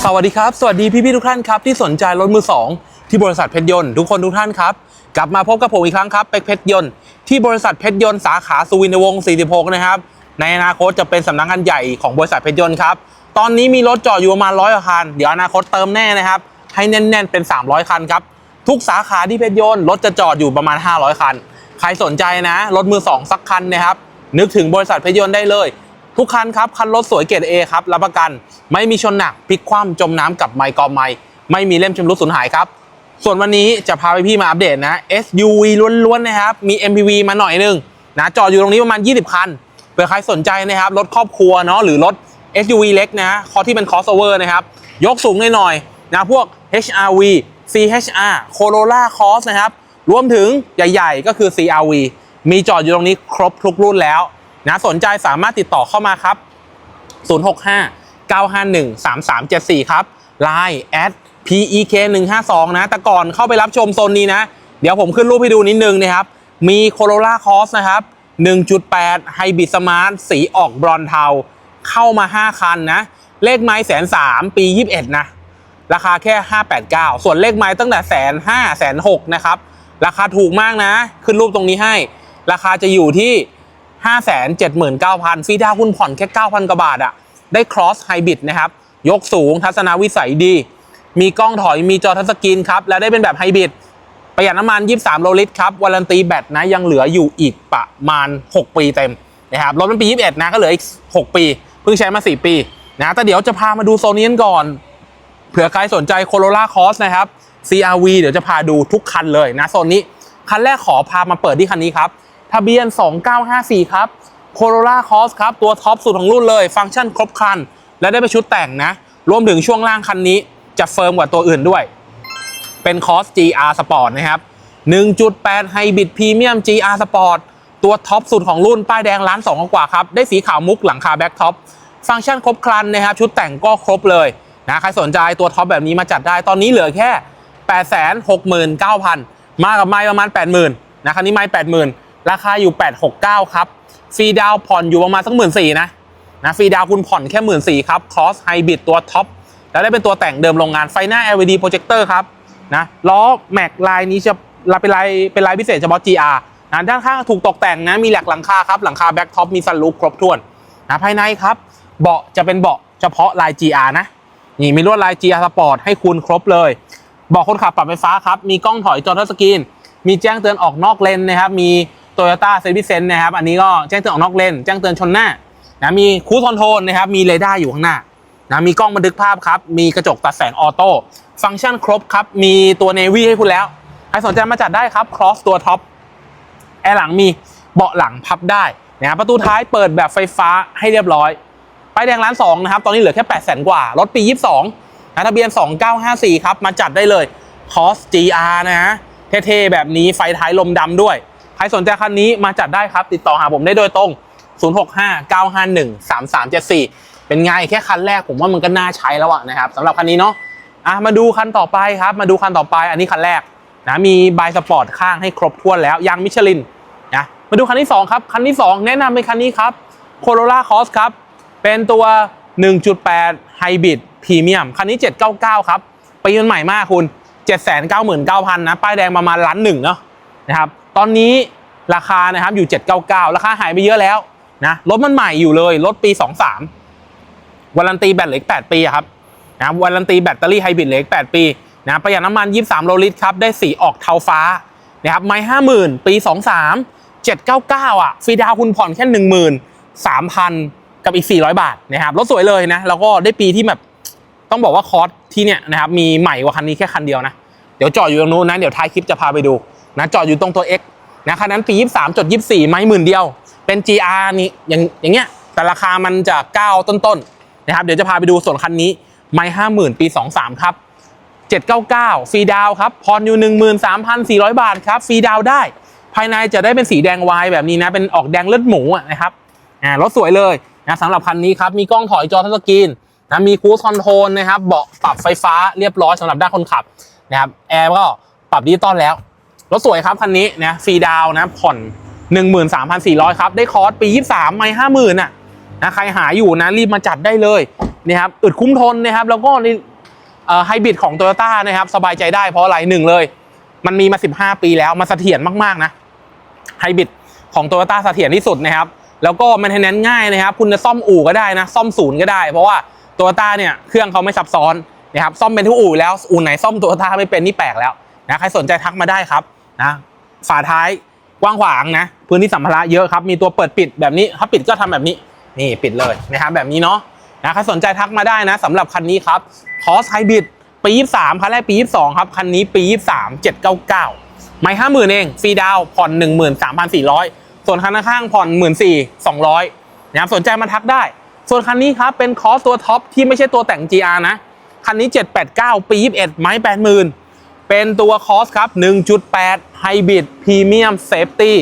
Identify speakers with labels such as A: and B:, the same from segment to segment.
A: สวัสดีครับ สวัสดีพี่พี่ๆทุกท่านครับที่สนใจรถมือสองที่บริษัทเพชรยนต์ทุกคนทุกท่านครับ กลับมาพบกับผมอีกครั้งครับเป็กเพชรยนต์ที่บริษัทเพชรยนต์สาขาสุวินทวงศ์46 นะครับ ในอนาคตจะเป็นสำนักงานใหญ่ของบริษัทเพชรยนต์ครับ ตอนนี้มีรถจอดอยู่ประมาณร้อยคัน เดี๋ยวอนาคตเติมแน่นะครับ ให้แน่น ๆ เป็น 300 คันครับ ทุกสาขาที่เพชรยนต์รถจะจอดอยู่ประมาณ 500 คัน ใครสนใจนะ รถมือสองสักคันนะครับนึกถึงบริษัทเพชรยนต์ได้เลย ทุกคันครับ คันรถสวยเกรด A ครับ รับประกัน ไม่มีชนหนักพลิกคว่ำจมน้ำกับไมค์กอไมค์ไม่มีเล่มชำรุดสูญหายครับ ส่วนวันนี้จะพาไปพี่มาอัปเดตนะ SUV ล้วนๆนะครับ มี MPV มาหน่อยนึงนะจอดอยู่ตรงนี้ประมาณ 20 คันเผื่อใครสนใจนะครับ รถครอบครัวเนาะหรือรถ SUV เล็กนะคอที่เป็น crossover นะครับ ยกสูงหน่อยๆนะพวก HRV CHR Corolla Cross นะครับรวมถึงใหญ่ ๆ ก็คือ CRV มีจอดอยู่ตรงนี้ครบทุกรุ่นแล้ว นะสนใจสามารถติดต่อเข้ามาครับ 065 951 3374 ครับ Line at PEK 152นะแต่ก่อนเข้าไปรับชมโซนนี้นะ เดี๋ยวผมขึ้นรูปให้ดูนิดนึงนะครับ มี Corolla Cross นะครับ 1.8 Hybrid Smart สีออกบรอนเทา เข้ามา 5 คันนะ เลขไม้แสนสามปี 21 นะ ราคาแค่ 589 ส่วนเลขไม้ตั้งแต่แสนห้าแสนหกนะครับ ราคาถูกมากนะ ขึ้นรูปตรงนี้ให้ ราคาจะอยู่ที่ 579,000ฟรีดาวน์คุณผ่อนแค่ 9,000 กว่าบาทอะได้ cross hybrid นะครับ ยกสูงทัศนวิสัยดี มีกล้องถอยมีจอทัชสกรีนครับ และได้เป็นแบบไฮบริดประหยัดน้ำมัน 23 โลลิตรครับวารันตีแบตนะยังเหลืออยู่อีกประมาณ 6 ปีเต็มนะครับรถมันปี 21 นะก็เหลืออีก 6 ปี เพิ่งใช้มา 4 ปีนะแต่เดี๋ยวจะพามาดูโซนนี้กันก่อนเผื่อใครสนใจ Corolla Cross นะครับ CRV เดี๋ยวจะพาดูทุกคันเลยนะโซนนี้ คันแรกขอพามาเปิดที่คันนี้ครับ ทะเบียน 2954 ครับ Corolla Cross ครับ ตัวท็อปสุดของรุ่นเลย ฟังก์ชันครบครัน และได้ไปชุดแต่งนะ รวมถึงช่วงล่างคันนี้ จะเฟิร์มกว่าตัวอื่นด้วย เป็น Cross GR Sport นะครับ 1.8 Hybrid Premium GR Sport ตัวท็อปสุดของรุ่นป้ายแดงล้านสองกว่าครับ ได้สีขาวมุกหลังคาแบ็คท็อปฟังก์ชันครบครันนะครับ ชุดแต่งก็ครบเลยนะใครสนใจตัวท็อปแบบนี้มาจัดได้ตอนนี้เหลือแค่ 869,000 มากับไม้ประมาณ 80,000นะคันนี้ไม้80,000 ราคาอยู่ 869 ครับ ฟรีดาวผ่อนอยู่ประมาณสักหมื่นสี่นะนะฟรีดาวคุณผ่อนแค่หมื่นสี่ครับ Cross Hybrid ตัวท็อปแล้วได้เป็นตัวแต่งเดิมโรงงานไฟหน้า LED Projector ครับนะล้อแม็กลายนี้จะเป็นลายเป็นลายพิเศษเฉพาะ GR นะด้านข้างถูกตกแต่งนะมีแหลกหลังคาครับหลังคาแบ็คท็อปมีซันรูฟครบถ้วนนะภายในครับ เบาะจะเป็นเบาะเฉพาะลาย GR นะนี่มีลวดลาย GR Sport ให้คุณครบเลยเบาะคนขับปรับไฟฟ้าครับมีกล้องถอยจอทัชสกรีนมีแจ้งเตือนออกนอกเลนนะครับมี Toyota s e r v i c e Sense นะครับ อันนี้ก็แจ้งเตือนออกนอกเลน แจ้งเตือนชนหน้านะมีคู c คอนโทรลนะครับ มีเรดาร์อยู่ข้างหน้านะมีกล้องบันทึกภาพครับ มีกระจกตัดแสงออโต้ ฟังก์ชันครบครับ มีตัว Navy ให้คุณแล้ว ใครสนใจมาจัดได้ครับ Cross ตัวท็อป แอร์หลังมีเบาะหลังพับได้นะครับประตูท้ายเปิดแบบไฟฟ้าให้เรียบร้อย ป้ายแดงร้าน2นะครับ ตอนนี้เหลือแค่8 0 0 0 0กว่า รถปี 22นะทะเบียน 2954 ครับ มาจัดได้เลย Cross GR นะฮะ เท่ๆ แบบนี้ไฟท้ายลมดำด้วย ใครสนใจคันนี้มาจัดได้ครับ ติดต่อหาผมได้โดยตรง 0659513374 เป็นไงแค่คันแรกผมว่ามันก็น่าใช้แล้วอะนะครับสำหรับคันนี้เนาะอะมาดูคันต่อไปครับ มาดูคันต่อไป อันนี้คันแรกนะมีบายสปอร์ตข้างให้ครบถ้วนแล้วยางมิชลินนะมาดูคันที่2ครับคันที่ 2 แนะนำเป็นคันนี้ครับ Corolla Cross ครับเป็นตัว 1.8 Hybrid Premium คันนี้ 799 ครับปีมันใหม่มากคุณ 799,000นะป้ายแดงประมาณล้านหนึ่งเนาะนะครับ ตอนนี้ราคานะครับอยู่ 799 ราคาหายไปเยอะแล้วนะรถมันใหม่อยู่เลย รถปี 23วารันตีแบตเหลืออีก8 ปีครับนะวารันตีแบตเตอรี่ไฮบริดเหลืออีก8 ปีนะประหยัดน้ำมัน 23โลลิตรครับได้สีออกเทาฟ้านะครับไม่50,000ปี 23 799 อะฟรีดาวคุณผ่อนแค่ 13,000 กับอีก 400 บาทนะครับรถสวยเลยนะ แล้วก็ได้ปีที่แบบต้องบอกว่าคอร์สที่เนี่ยนะครับมีใหม่กว่าคันนี้แค่คันเดียวนะ เดี๋ยวจอดอยู่ตรงนู้นนะ เดี๋ยวท้ายคลิปจะพาไปดู นะจอดอยู่ตรงตัว X นะคันนั้นปี 23จด24 ไม่หมื่นเดียว เป็น GR นี่อย่างอย่างเงี้ยแต่ราคามันจะ 9 ต้นๆนะครับเดี๋ยวจะพาไปดูส่วนคันนี้ ไม่50,000ปี 23 ครับ 799ฟรีดาวครับพรอยู่ 13,400 บาทครับฟรีดาวได้ ภายในจะได้เป็นสีแดงวายแบบนี้นะ เป็นออกแดงเลือดหมูนะครับอ่ารถสวยเลยนะสำหรับคันนี้ครับ มีกล้องถอยจอทัชสกรีนนะมีคูสคอนโทรลนะครับเบาะปรับไฟฟ้าเรียบร้อยสำหรับด้านคนขับนะครับแอร์ก็ปรับดิจิตอลแล้ว รถสวยครับคันนี้นะฟรีดาวนะผ่อน 13,400 ครับ ได้คอร์สปี 23 ไม่50,000อะนะใครหาอยู่นะรีบมาจัดได้เลยนี่ครับอึดคุ้มทนนะครับ แล้วก็นี่ไฮบริดของโตโยต้านะครับ สบายใจได้เพราะอะไรหนึ่งเลย มันมีมา 15 ปีแล้วมันเสถียรมากๆนะไฮบริดของโตโยต้าเสถียรที่สุดนะครับ แล้วก็มันเทนแนนง่ายนะครับ คุณจะซ่อมอู่ก็ได้นะ ซ่อมศูนย์ก็ได้ เพราะว่าโตโยต้าเนี่ยเครื่องเขาไม่ซับซ้อนนะครับซ่อมเป็นทุกอู่แล้วอู่ไหนซ่อมโตโยต้าไม่เป็นนี่แปลกแล้วนะใครสนใจทักมาได้ครับ นะฝาท้ายกว้างขวางนะ พื้นที่สัมภาระเยอะครับ มีตัวเปิดปิดแบบนี้ ถ้าปิดก็ทำแบบนี้ นี่ปิดเลยนะครับแบบนี้เนาะนะใครสนใจทักมาได้นะสำหรับคันนี้ครับคอสไฮบริดปี 23 คันแรกปี 22 ครับ คันนี้ปี 23 799 ไม่ห้าหมื่นเอง ฟรีดาวน์ผ่อน 13,400 ส่วนคันข้างผ่อน 14,200นะครับสนใจมาทักได้ ส่วนคันนี้ครับเป็นคอสตัวท็อปที่ไม่ใช่ตัวแต่ง GR นะ คันนี้ 789 ปี 21 ไม้ 80,000 เป็นตัวคอสครับ 1.8ไฮบริดพรีเมียมเซฟตี้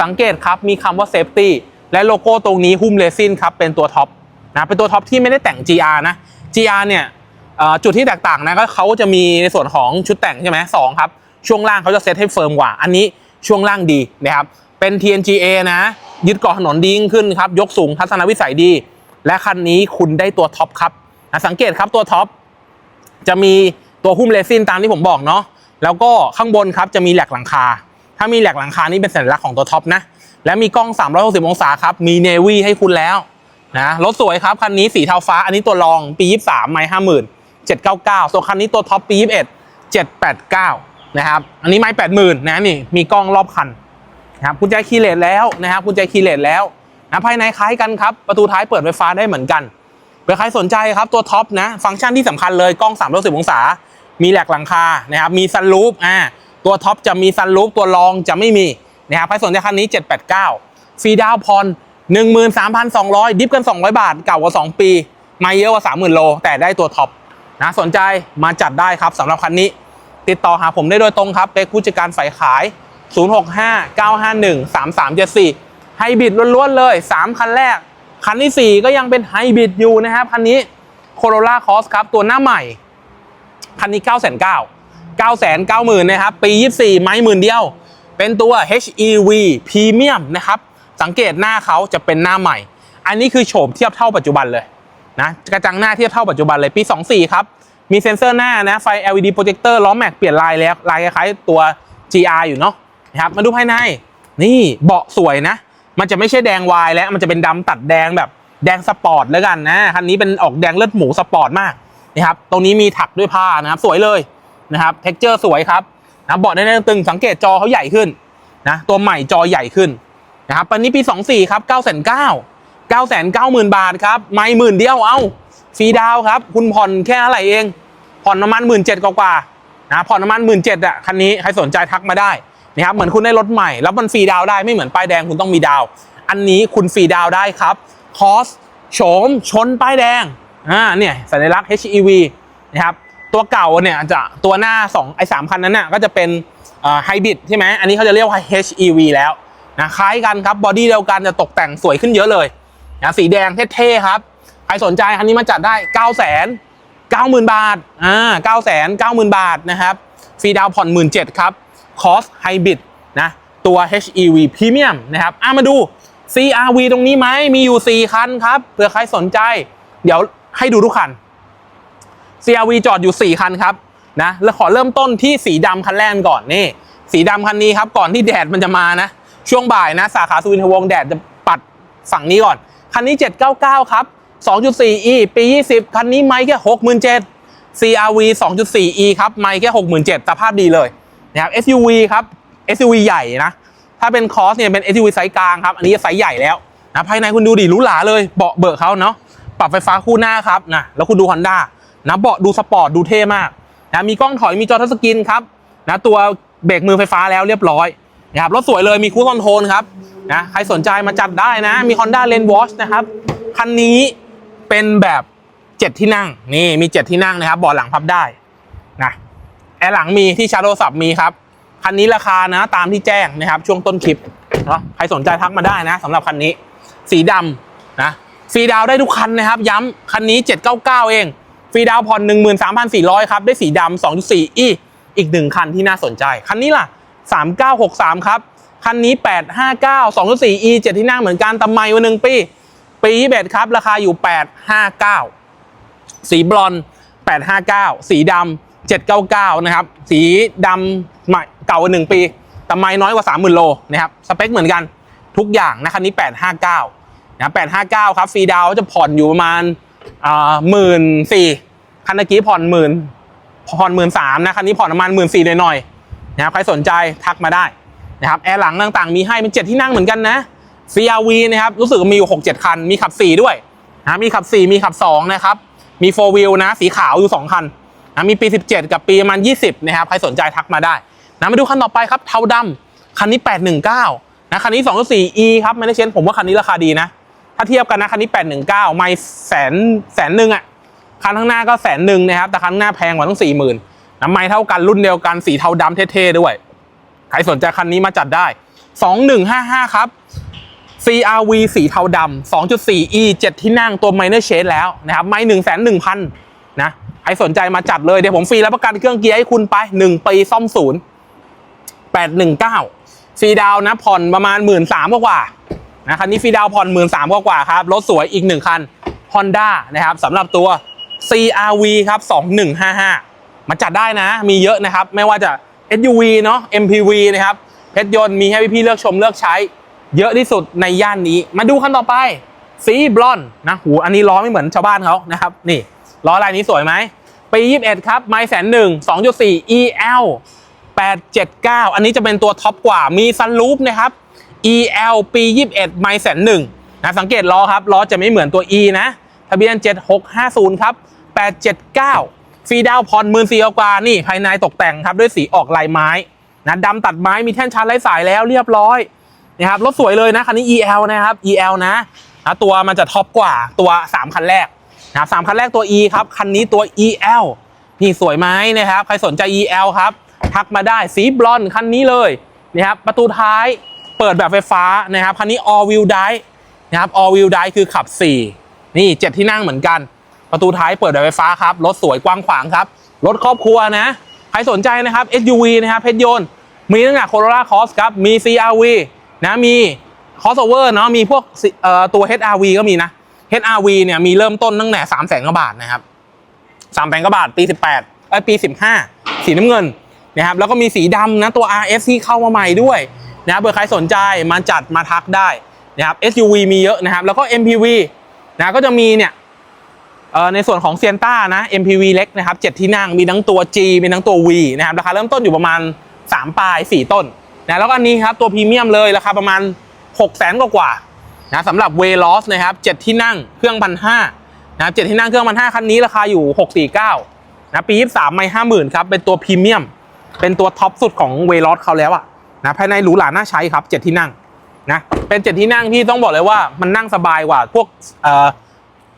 A: สังเกตครับ มีคำว่าเซฟตี้และโลโก้ตรงนี้หุ้มเรซินครับ เป็นตัวท็อปนะเป็นตัวท็อปที่ไม่ได้แต่ง GR นะ GR เนี่ยจุดที่แตกต่างนะก็เขาจะมีในส่วนของชุดแต่งใช่ไหมสองครับ ช่วงล่างเขาจะเซตให้เฟิร์มกว่า อันนี้ช่วงล่างดีนะครับ เป็น TNGA นะ ยึดเกาะถนนดียิ่งขึ้นครับ ยกสูงทัศนวิสัยดี และคันนี้คุณได้ตัวท็อปครับนะสังเกตครับตัวท็อปจะมี ตัวหุ้มเรซินตามที่ผมบอกเนาะแล้วก็ข้างบนครับจะมีแหลกหลังคา ถ้ามีแหลกหลังคานี่เป็นสัญลักษณ์ของตัวท็อปนะและมีกล้อง 360 องศาครับมีเนวี่ให้คุณแล้วนะรถสวยครับคันนี้สีเทาฟ้า อันนี้ตัวรองปี 23 ไม่50,000 799ส่วนคันนี้ตัวท็อปปี 21 789 นะครับอันนี้ไม่80,000 นะนี่มีกล้องรอบคันนะครับกุญแจคีย์เลสแล้วนะครับกุญแจคีย์เลสแล้วนะภายในคล้ายกันครับ ประตูท้ายเปิดไฟฟ้าได้เหมือนกันเผื่อใครสนใจครับตัวท็อปนะ ฟังก์ชันที่สำคัญเลยกล้อง360องศา มีแหลกหลังคานะครับมีซันรูฟอ่าตัวท็อปจะมีซันรูฟตัวรองจะไม่มีนะครับใครสนใจคันนี้ 789ฟรีดาวน์ผ่อน13,200 ดิฟกัน 200 บาท เก่ากว่า 2 ปีม่เยอะกว่า 30,000 โล แต่ได้ตัวท็อปนะสนใจมาจัดได้ครับสำหรับคันนี้ ติดต่อหาผมได้โดยตรงครับ เป็นผู้จัดการฝ่ายขาย 065-951-3374 ไฮบริดล้วนๆเลย 3 คันแรก คันที่ 4 ก็ยังเป็นไฮบริดอยู่นะครับ คันนี้ Corolla Cross ครับ ตัวหน้าใหม่ คันนี้ 9 9 0 0 0 9 9 0 0 0นะครับ ปี 24 ไม้หมื่นเดียว เป็นตัว HEV Premium นะครับ สังเกตหน้าเขาจะเป็นหน้าใหม่ อันนี้คือโฉมเทียบเท่าปัจจุบันเลยนะกระจังหน้าเทียบเท่าปัจจุบันเลยปี 24 ครับ มีเซ็นเซอร์หน้านะ ไฟ LED โปรเจคเตอร์ล้อแม็กเปลี่ยนลายแล้ว ลายคล้ายๆตัว GR อยู่เนาะนะครับมาดูภายใน นี่เบาะสวยนะ มันจะไม่ใช่แดงวายแล้วมันจะเป็นดำตัดแดงแบบแดงสปอร์ตแล้วกันนะคันนี้เป็นออกแดงเลือดหมูสปอร์ตมาก นะครับตรงนี้มีถักด้วยผ้านะครับสวยเลยนะครับเท็กเจอร์สวยครับนะเบาะแน่นตึงสังเกตจอเขาใหญ่ขึ้นนะตัวใหม่จอใหญ่ขึ้นนะครับปันนี้ปี 24ครับ9 9 0 0 0 9 9 0 0 0 บาทครับไม่หมื่นเดียวเอาฟรีดาวครับ คุณผ่อนแค่เท่าไหร่เอง ผ่อนประมาณหมื่นเจ็ดกว่าๆนะผ่อนประมาณหมื่นเจ็ดอะคันนี้ใครสนใจทักมาได้นะครับเหมือนคุณได้รถใหม่ แล้วมันฟรีดาวได้ไม่เหมือนป้ายแดงคุณต้องมีดาว อันนี้คุณฟรีดาวได้ครับคอสโฉมชนป้ายแดง อ่าเนี่ยสัญลักษณ์ HEV นะครับตัวเก่าเนี่ยจะตัวหน้า2ไอ้สามคันนั้นน่ะก็จะเป็นไฮบริดใช่ไหมอันนี้เขาจะเรียกว่า HEV แล้วนะคล้ายกันครับบอดี้เดียวกันจะตกแต่งสวยขึ้นเยอะเลยนะสีแดงเท่ๆครับ ใครสนใจคันนี้มาจัดได้ 9 0 0 0 0 9 0,000 บาท อ่า9 0 0 0 90,000 บาทนะครับ ฟรีดาวผ่อน 17,000ครับ คอสไฮบริดนะ ตัว HEV Premium นะครับ อ่ามาดู CRV ตรงนี้ไหม มีอยู่ 4 คันครับ เผื่อใครสนใจ เดี๋ยว ให้ดูทุกคัน CRV จอดอยู่ 4 คันครับนะแล้วขอเริ่มต้นที่สีดำคันแรกก่อนนี่ สีดำคันนี้ครับ ก่อนที่แดดมันจะมานะ ช่วงบ่ายนะ สาขาสุวินทวงศ์แดดจะปัดฝั่งนี้ก่อน คันนี้ 799 ครับ 2.4e ปี 20 คันนี้ไม่แค่ 67 CRV 2.4e ครับไม่แค่ 67สภาพดีเลยนะครับ SUV ครับ SUV ใหญ่นะ ถ้าเป็นคอสเนี่ยเป็น SUV ไซส์กลางครับ อันนี้ไซส์ใหญ่แล้วนะภายในคุณดูดิหรูหราเลยเบาะเบิกเขาเนาะ ปรับไฟฟ้าคู่หน้าครับนะแล้วคุณดู Honda นะเบาะดูสปอร์ตดูเท่มากนะมีกล้องถอยมีจอทัชสกรีนครับนะตัวเบรกมือไฟฟ้าแล้วเรียบร้อยนะครับรถสวยเลยมีคูลคอนโทรลครับนะใครสนใจมาจัดได้นะ มี Honda Lane Watch นะครับคันนี้เป็นแบบ 7 ที่นั่งนี่มี 7 ที่นั่งนะครับเบาะหลังพับได้นะแอร์หลังมีที่ชาร์จโทรศัพท์มีครับคันนี้ราคานะตามที่แจ้งนะครับช่วงต้นคลิปเนาะใครสนใจทักมาได้นะสำหรับคันนี้ สีดำนะ ฟรีดาวได้ทุกคันนะครับ ย้ำคันนี้ 799 เอง ฟรีดาวน์ผ่อน 13,400 ครับ ได้สีดำ2.4 อีอีกหนึ่งคันที่น่าสนใจ คันนี้ล่ะ 3963 ครับ คันนี้ 859 2.4 e 7 ที่นั่งเหมือนกันตำไมวันหนึ่งปี ปี21ครับ ราคาอยู่ 859 สีบลอนด์859 สีดำ799 นะครับ สีดำใหม่เก่ากว่า1ปี แต่ไม่น้อยกว่า 30,000 โลนะครับ สเปคเหมือนกันทุกอย่างนะคันนี้ 859 นะ859ครับฟรีดาวจะผ่อนอยู่ประมาณอ่าหมื่นสี่คันเมื่อกี้ผ่อนหมื่นผ่อนหมื่นสามนะคันนี้ผ่อนประมาณหมื่นสี่หน่อยๆนะครับใครสนใจทักมาได้นะครับแอร์หลังต่างๆ มีให้เป็นเจ็ดที่นั่งเหมือนกันนะ CRV นะครับรู้สึกว่ามีอยู่6 7คัน มีขับ4ด้วยนะมีขับ4มีขับ2นะครับมี4 wheel นะสีขาวอยู่2คันนะมีปี 17 กับปีประมาณ 20 นะครับ ใครสนใจทักมาได้นะมาดูคันต่อไปครับ เทาดำคันนี้ 819 นะ คันนี้ 2.4 E ครับไม่ได้เชนผมว่าคันนี้ราคาดีนะ ถ้าเทียบกันนะคันนี้ 819 ไม่แสนแสนหนึ่งอะคันข้างหน้าก็แสนหนึ่งนะครับ แต่คันข้างหน้าแพงกว่าต้อง40,000นะไม่เท่ากันรุ่นเดียวกันสีเทาดำเท่ๆด้วย ใครสนใจคันนี้มาจัดได้ 2155 ครับ CRV สีเทาดำ 2.4 E 7 ที่นั่งตัว minor shade แล้วนะครับ ไม่1 1 0 0 0 นะ ใครสนใจมาจัดเลย เดี๋ยวผมฟรีรับประกันเครื่องเกียร์ให้คุณไป 1 ปีซ่อมศูนย์819ฟรีดาวนะผ่อนประมาณ 1 3ื่นสามกว่า นะคันนี้ฟรีดาวผ่อน1 3ื่นสามกว่าครับรถสวยอีก1คัน Honda นะครับสำหรับตัว CRV ครับ2155 มาจัดได้นะ มีเยอะนะครับ ไม่ว่าจะ SUV เนาะ MPV นะครับเพชรยนต์มีให้พี่ๆเลือกชมเลือกใช้ เยอะที่สุดในย่านนี้ มาดูคันต่อไปสีบลอนด์นะหูอันนี้ล้อไม่เหมือนชาวบ้านเขานะครับนี่ล้อลายนี้สวยไหมปี 21 ครับไมแสนหนึ่ง2.4 EL 879 อันนี้จะเป็นตัวท็อปกว่ามีซันรูฟนะครับ EL ปี 21 ไมแสนหนึ่งนะสังเกตล้อครับล้อจะไม่เหมือนตัว E นะ ทะเบียน 7650 ครับ 879 ฟรีดาวน์ผ่อนหมื่นสี่กว่านี่ ภายในตกแต่งครับ ด้วยสีออกลายไม้นะดำตัดไม้มีแท่นชาร์จไร้สายแล้วเรียบร้อยนะครับรถสวยเลยนะคันนี้ EL นะครับ EL นะนะตัวมันจะท็อปกว่าตัว 3 คันแรกนะครับสามคันแรกตัว E ครับ คันนี้ตัว EL นี่สวยไหมนะครับ ใครสนใจ EL ครับ ทักมาได้สีบลอนด์คันนี้เลยนะครับประตูท้าย เปิดแบบไฟฟ้านะครับคันนี้ all wheel drive นะครับ all wheel drive คือขับ 4 นี่ 7 ที่นั่งเหมือนกัน ประตูท้ายเปิดแบบไฟฟ้าครับ รถสวยกว้างขวางครับ รถครอบครัวนะ ใครสนใจนะครับ SUV นะครับเพชรยนต์มีตั้งแต่ Corolla Cross ครับ มี CRV นะมี crossover เนาะมีพวกตัว HRV ก็มีนะ HRV เนี่ยมีเริ่มต้นตั้งแต่3 0 0 0 0 0กว่าบาทนะครับ3 0 0 0 0กว่าบาทปี 18เอ้ยปี 15 สีน้ำเงินนะครับแล้วก็มีสีดำนะตัว RS ที่เข้ามาใหม่ด้วย นะครับเผื่อใครสนใจมาจัดมาทักได้นะครับ SUV มีเยอะนะครับ แล้วก็ MPV นะก็จะมีเนี่ยเอ่อในส่วนของเซียนต้านะ MPV เล็กนะครับ7ที่นั่งมีทั้งตัว G มีทั้งตัว V นะครับราคาเริ่มต้นอยู่ประมาณ 3 ปลาย 4 ต้นนะแล้วก็อันนี้ครับตัวพรีเมียมเลยราคาประมาณ 6 0 0 0 0กว่าๆนะสำหรับเวลอสนะครับ7ที่นั่งเครื่องพันห้านะ7ที่นั่งเครื่องพันห้าคันนี้ราคาอยู่ 649นะปี 23 ไม่ห้าหมื่นครับ เป็นตัวพรีเมียม เป็นตัวท็อปสุดของเวลอสเขาแล้วอะ นะภายในหรูหราน่าใช้ครับ 7 ที่นั่งนะเป็น7ที่นั่งที่ต้องบอกเลยว่ามันนั่งสบายกว่าพวก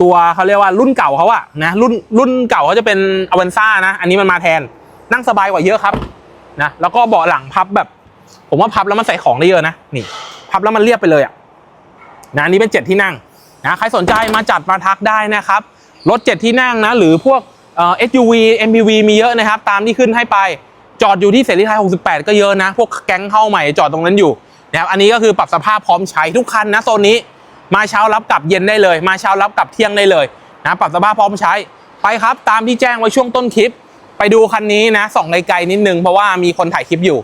A: ตัวเขาเรียกว่ารุ่นเก่าเขาอะนะรุ่นรุ่นเก่าเขาจะเป็นอเวนซ่านะ อันนี้มันมาแทนนั่งสบายกว่าเยอะครับนะแล้วก็เบาะหลังพับแบบ ผมว่าพับแล้วมันใส่ของได้เยอะนะนี่ พับแล้วมันเรียบไปเลยอะนะอันนี้เป็น7ที่นั่งนะใครสนใจมาจัดมาทักได้นะครับรถ7ที่นั่งนะหรือพวกเอ่อ SUV MPV มีเยอะนะครับ ตามที่ขึ้นให้ไป จอดอยู่ที่เสรีไทย 68 ก็เยอะนะ พวกแก๊งเข้าใหม่จอดตรงนั้นอยู่นะครับอันนี้ก็คือปรับสภาพพร้อมใช้ทุกคันนะโซนนี้มาเช้ารับกลับเย็นได้เลย มาเช้ารับกลับเที่ยงได้เลยนะปรับสภาพพร้อมใช้ไปครับ ตามที่แจ้งไว้ช่วงต้นคลิป ไปดูคันนี้นะส่องไกลๆนิดนึงเพราะว่ามีคนถ่ายคลิปอยู่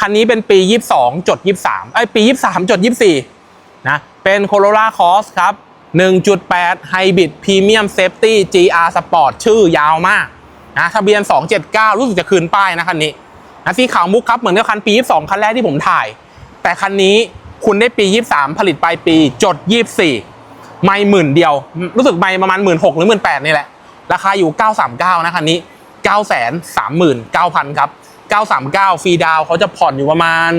A: คันนี้เป็นปี 22จด23เอ้ปี 23จด24นะเป็น Corolla Cross ครับ1.8 Hybrid Premium Safety GR Sport ชื่อยาวมาก นะทะเบียน 279 รู้สึกจะคืนป้ายนะคันนี้นะสีขาวมุกครับเหมือนกับคันปี 22 คันแรกที่ผมถ่าย แต่คันนี้คุณได้ปี 23 ผลิตปลายปีจด 24 ไม่หมื่นเดียว รู้สึกไม่ประมาณ1 6 0 0หกหรือ1 8 0 0นี่แหละ ราคาอยู่ 939 นะคันนี้ 939,000 ครับ 939 ฟรีดาวเขาจะผ่อนอยู่ประมาณ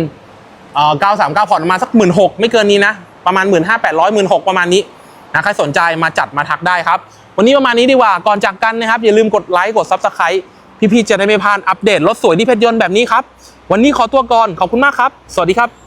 A: เอ่อ939 ผ่อนประมาณสัก16,000ไม่เกินนี้นะ ประมาณ 15,800 16,000ประมาณนี้นะใครสนใจมาจัดมาทักได้ครับ วันนี้ประมาณนี้ดีกว่าก่อนจากกันนะครับ อย่าลืมกดไลค์กดซับสไครต์พี่ๆจะได้ไม่พลาดอัปเดตรถสวยที่เพชรยนต์แบบนี้ครับวันนี้ขอตัวก่อนขอบคุณมากครับ สวัสดีครับ